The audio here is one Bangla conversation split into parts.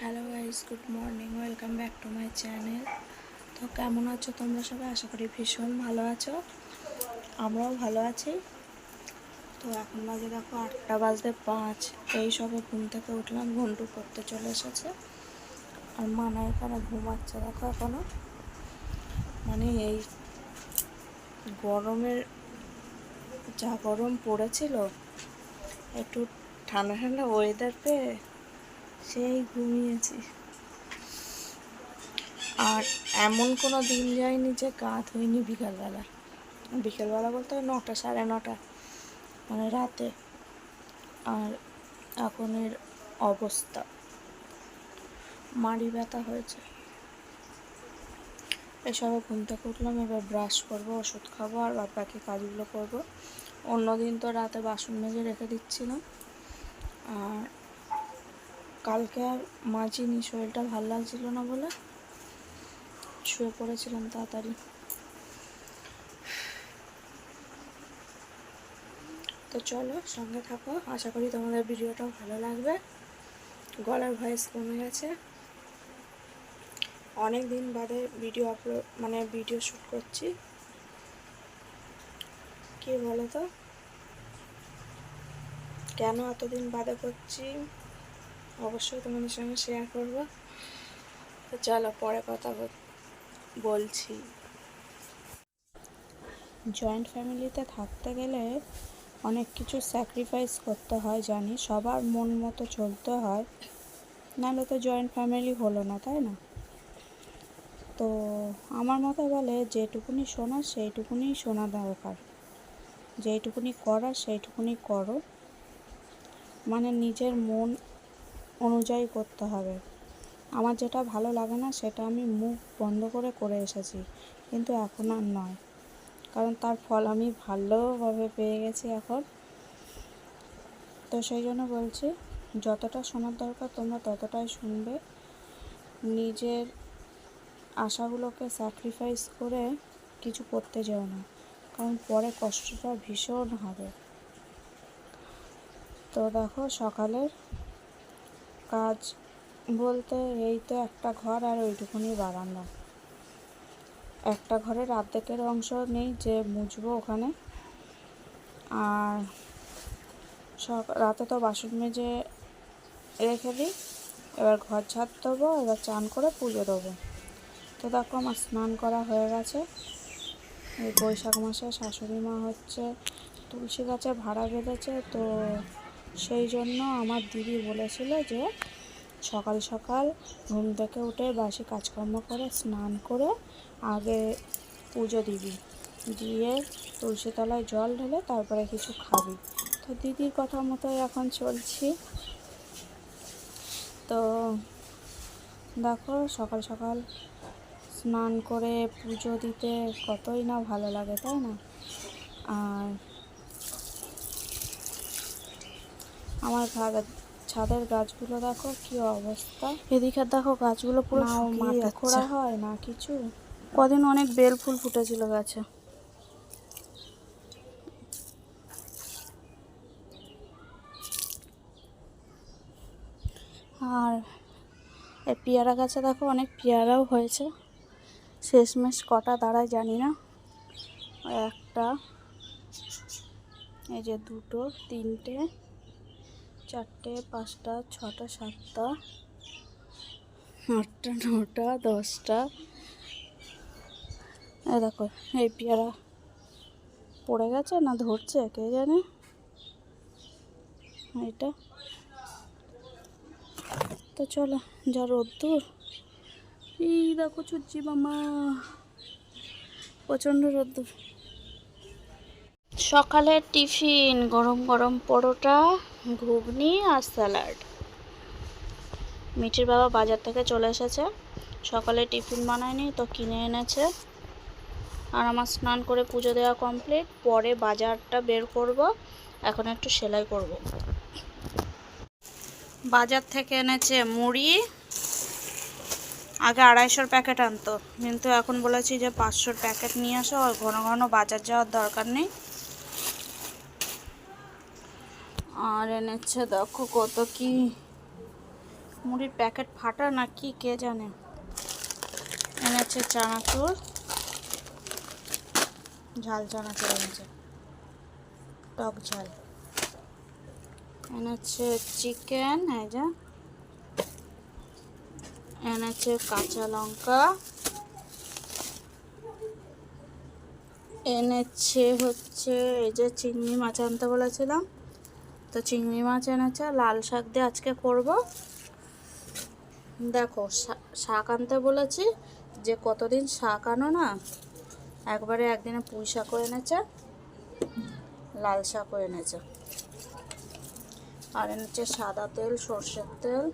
Hello guys, good morning, welcome back to my channel. তো কেমন আছো তোমরা সবাই? আশা করি ভীষণ ভালো আছো। আমরাও ভালো আছি। তো এখন বাজে দেখো আটটা বাজতে পাঁচ। এই সবে ঘুম থেকে উঠলাম, ঘন্টু করতে চলে এসেছে। আর মানা এখানে ঘুমাচ্ছে দেখো এখনও। মানে এই গরমের যা গরম পড়েছিল, একটু ঠান্ডা ঠান্ডা ওয়েদার পেয়ে সেই ঘুমিয়েছি। আর এমন কোনো দিন যায়নি যে গা ধুইনি বিকালবেলা। বিকেলবেলা বলতে নটা, সাড়ে নটা মানে রাতে। আর এখনের অবস্থা। মাড়ি ব্যথা হয়েছে। এসবে ঘুম থেকে উঠলাম, এবার ব্রাশ করব, ওষুধ খাব, আর বাকি কাজগুলো করব। অন্যদিন তো রাতে বাসন মেজে রেখে দিচ্ছিলাম। আর কালকে আর মাজিনি শরীরটা ভালো লাগছিল না বলে শুয়ে পড়েছিলাম তাড়াতাড়ি। তো চলো সঙ্গে থাকো, আশা করি তোমাদের ভিডিওটাও ভালো লাগবে। গলার ভয়েস কমে গেছে। অনেক দিন বাদে ভিডিও আপলোড মানে ভিডিও শ্যুট করছি। কি বলো তো? কেন এতদিন বাদে করছি? অবশ্যই তোমাদের সঙ্গে শেয়ার করব। তো চলো পরে কথা বল- বলছি। জয়েন্ট ফ্যামিলিতে থাকতে গেলে অনেক কিছু স্যাক্রিফাইস করতে হয়, জানি। সবার মন মতো চলতে হয়। নাহলে তো জয়েন্ট ফ্যামিলি হলো না, তাই না? তো আমার মতে বলে যেটুকুনি শোনা, সেইটুকুনি শোনা দরকার। যেইটুকুনি করার সেইটুকুনি করো। মানে নিজের মন অনুযায়ী করতে হবে। আমার যেটা ভালো লাগে না, সেটা আমি মুখ বন্ধ করে করে এসেছি। কিন্তু এখন আর নয়। কারণ তার ফল আমি ভালোভাবে পেয়ে গেছি এখন। তো সেই জন্য বলছি, যতটা শোনার দরকার তোমরা ততটাই শুনবে। নিজের আশাগুলোকে স্যাক্রিফাইস করে কিছু করতে যেও না। কারণ পরে কষ্টটা ভীষণ হবে। তো দেখো, সকালের কাজ বলতে এই তো একটা ঘর আর ওইটুকুনি বারান্দা। একটা ঘরের অর্ধেকের অংশ নেই যে মুছবো ওখানে। আর সক রাতে তো বাসন মেজে রেখে দিই, এবার ঘর ঝাড় দেবো এবার চান করে পুজো দেবো। তো দেখো আমার স্নান করা হয়ে গেছে। এই বৈশাখ মাসে শাশুড়ি মা হচ্ছে তুলসী গাছে ভাড়া বেঁধেছে, তো সেই জন্য আমার দিদি বলেছিল যে সকাল সকাল ঘুম থেকে উঠে বাসি কাজকর্ম করে, স্নান করে আগে পুজো দিবি। দিয়ে তুলসী তলায় জল ঢেলে তারপরে কিছু খাবি। তো দিদির কথা মতোই এখন চলছি। তো দেখো সকাল সকাল স্নান করে পুজো দিতে কতই না ভালো লাগে, তাই না? আর আমার ছাদের গাছগুলো দেখো কি অবস্থা। এদিকে দেখো গাছগুলো পুরো মাটি খোঁড়া হয় না কিছু? কদিন অনেক বেল ফুল ফুটেছিল গাছে। আর এই পেয়ারা গাছে দেখো অনেক পেয়ারাও হয়েছে। শেষমেশ কটা দাঁড়ায় জানি না। একটা এই যে দুটো তিনটে চারটে পাঁচটা ছটা সাতটা আটটা নটা দশটা। এই দেখো এই পেয়ারা পড়ে গেছে না ধরছে কে জানে? এটা তো চলো যা রোদ্দুর। এই দেখো চুচি মামা প্রচণ্ড রোদ্দুর। সকালের টিফিন গরম গরম পরোটা। ঘুগনি আর স্যালাড। মিঠির বাবা বাজার থেকে চলে এসেছে। সকালে টিফিন বানায়নি, তো কিনে এনেছে। আর আমার স্নান করে পুজো দেওয়া কমপ্লিট পরে বাজারটা বের করব। এখন একটু সেলাই করব। বাজার থেকে এনেছে মুড়ি। আগে আড়াইশোর প্যাকেট আনতো। কিন্তু এখন বলেছি যে পাঁচশোর প্যাকেট নিয়ে আসো আর ঘন ঘন বাজার যাওয়ার দরকার নেই। আর এনেছে দেখো কত কি মুড়ির প্যাকেট ফাটা না কি, কে জানে? এনেছে চানাচুর। ঝাল চানাচুর এনেছে। টক ঝাল। এনেছে চিকেন, এই যে। এনেছে কাঁচা লঙ্কা। এনেছে হচ্ছে এই যে চিংড়ি মাছ আনতে বলেছিলাম। তো চিংড়ি মাছ এনেছে লাল শাক দিয়ে আজকে করব। দেখো শাক আনতে বলেছি যে কতদিন শাক আনো না, একবারে একদিনে পুঁই শাকও এনেছে, লাল শাকও এনেছে। আর এনেছে সাদা তেল, সর্ষের তেল।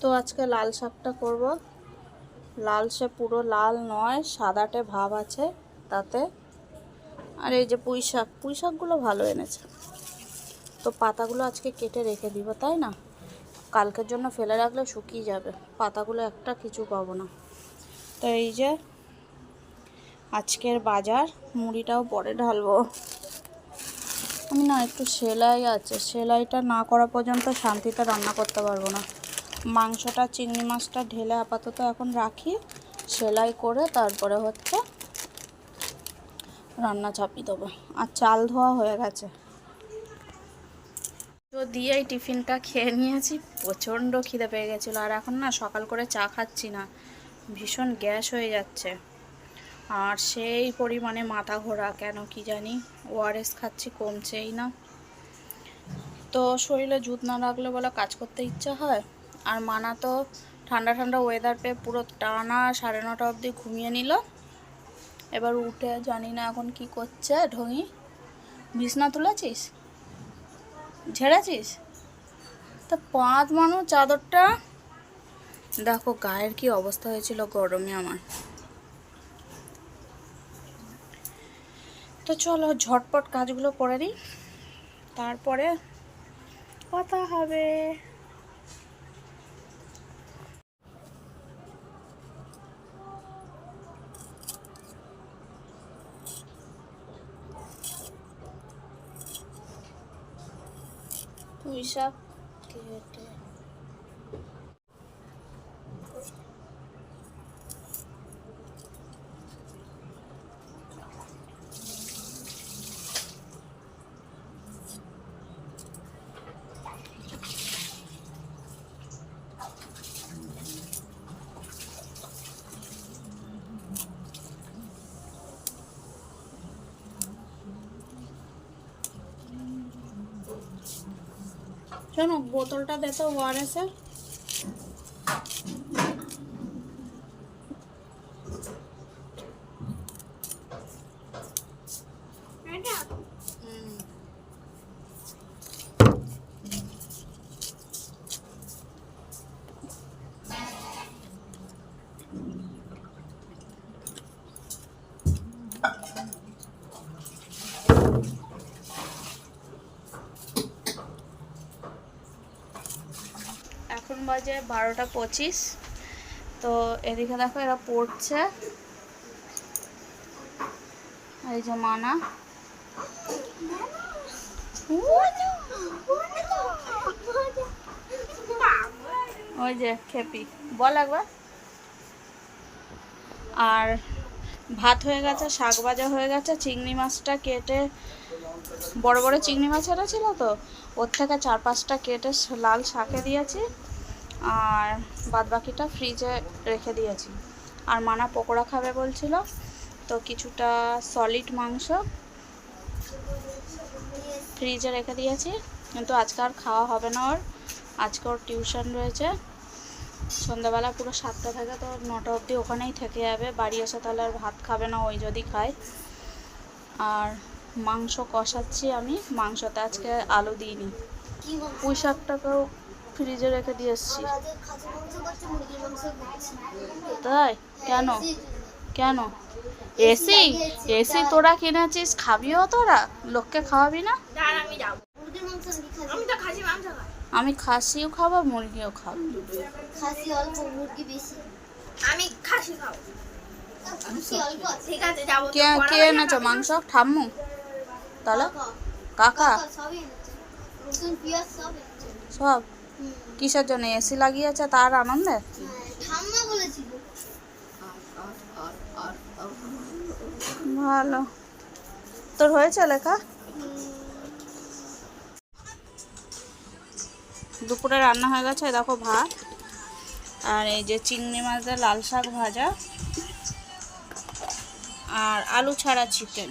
তো আজকে লাল শাকটা করব। লাল সে পুরো লাল নয়, সাদাটে ভাব আছে তাতে। আর এই যে পুঁই শাক, পুঁই শাকগুলো ভালো এনেছে। তো পাতাগুলো আজকে কেটে রেখে দিব, তাই না? কালকের জন্য ফেলে রাখলে শুকিয়ে যাবে, পাতাগুলো একটা কিছু পাবো না। তো এই যে আজকের বাজার, মুড়িটাও পরে ঢালবো। আমি না একটু সেলাই আছে, সেলাইটা না করা পর্যন্ত শান্তিতে রান্না করতে পারব না। মাংসটা, চিংড়ি মাছটা ঢেলে আপাতত এখন রাখি, সেলাই করে তারপরে হচ্ছে রান্না চাপিয়ে দেবো। আর চাল ধোয়া হয়ে গেছে। তো দিয়েই টিফিনটা খেয়ে নিয়েছি, প্রচণ্ড খিদে পেয়ে গেছিল। আর এখন না সকাল করে চা খাচ্ছি না, ভীষণ গ্যাস হয়ে যাচ্ছে। আর সেই পরিমাণে মাথা ঘোরা, কেন কি জানি ওআরএস খাচ্ছি, কমছেই না। তো শরীরে জুত না রাখলে বলে কাজ করতে ইচ্ছা হয়। আর মানা তো ঠান্ডা ঠান্ডা ওয়েদার পেয়ে পুরো টানা সাড়ে নটা অবধি ঘুমিয়ে নিল। এবার উঠে জানি না এখন কি করছে, ঢঙি। বিছনা তুলেছিস? ঝেড়েছিস? তা পাঁচ মানুষ চাদরটা। দেখো গায়ের কি অবস্থা হয়েছিল গরমে আমার। তো চলো ঝটপট কাজগুলো করে দিই তারপরে কথা হবে। পুঁই শাক কেটে শোনো বোতলটা দে তো ওয়ারেসের এখন বাজে বারোটা পঁচিশ। তো এদিকে দেখো এরা পড়ছে। এই যে মানা। ওই যে খেপি। বল একবার। আর ভাত হয়ে গেছে, শাক ভাজা হয়ে গেছে, চিংড়ি মাছটা কেটে, বড় বড় চিংড়ি মাছ ছিল তো? ওর থেকে চার পাঁচটা কেটে লাল শাকে দিয়েছি। আর বাদ বাকিটা ফ্রিজে রেখে দিয়েছি। আর মানা পকোড়া খাবে বলছিল, তো কিছুটা সলিড মাংস ফ্রিজে রেখে দিয়েছি। কিন্তু আজকে আর খাওয়া হবে না ওর। আজকে ওর টিউশন রয়েছে। সন্ধ্যাবেলা পুরো সাতটা থেকে তো নটা অবধি ওখানেই থেকে যাবে। বাড়ি এসে তাহলে আর ভাত খাবে না, ওই যদি খায়। আর মাংস কষাচ্ছি আমি। মাংসতে আজকে আলু দিইনি? পুঁই শাকটাকেও ফ্রিজে রেখে দিয়ে এসেছি। তাই? কেন? কেন? এসি এসি তোরা কিনেছিস খাবিও তোরা? লোককে খাওয়াবি না? মুরগির মাংস নাকি খাসি? আমি খাসিও খাব মুরগিও খাব। খাসি অল্প, মুরগি বেশি। আমি খাসি খাব। খাসি অল্প আছে। ঠিক আছে যাব তো কে কে এনেছো মাংস? ঠাম্মু? তাহলে? কাকা, সব। কিসের জন্য এসি লাগিয়েছে? তার আনন্দে? ভালো। তোর হয়েছে লেখা? দুপুরে রান্না হয়ে গেছে দেখো ভাত। আর এই যে চিংড়ি মাছ দিয়ে লাল শাক ভাজা। আর আলু ছাড়া চিকেন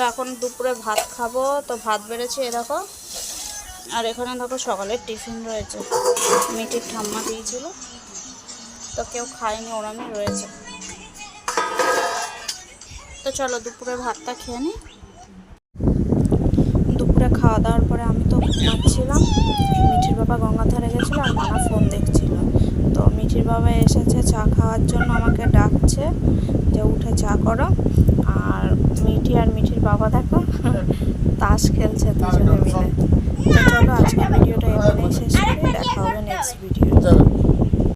তো এখন দুপুরে ভাত খাব। তো ভাত বেড়েছে এ দেখো। আর এখানে দেখো সকালের টিফিন রয়েছে। মিঠির ঠাম্মা দিয়েছিল। তো কেউ খায়নি ওরমই রয়েছে। তো চলো দুপুরে ভাতটা খেয়ে নিই দুপুরে খাওয়া দাওয়ার পরে আমি তো ঘুমাচ্ছিলাম। মিঠির বাবা গঙ্গাধারে গেছিল আর মানা ফোন দেখছিল। তো মিঠির বাবা এসেছে চা খাওয়ার জন্য, আমাকে ডাকছে। যে উঠে চা করো। আর মিঠি আর মিঠির বাবা দেখো, তাস খেলছে দুজনে মিলে। চলো আজকের ভিডিওটা এখানেই শেষ করে, দেখা হবে নেক্সট ভিডিও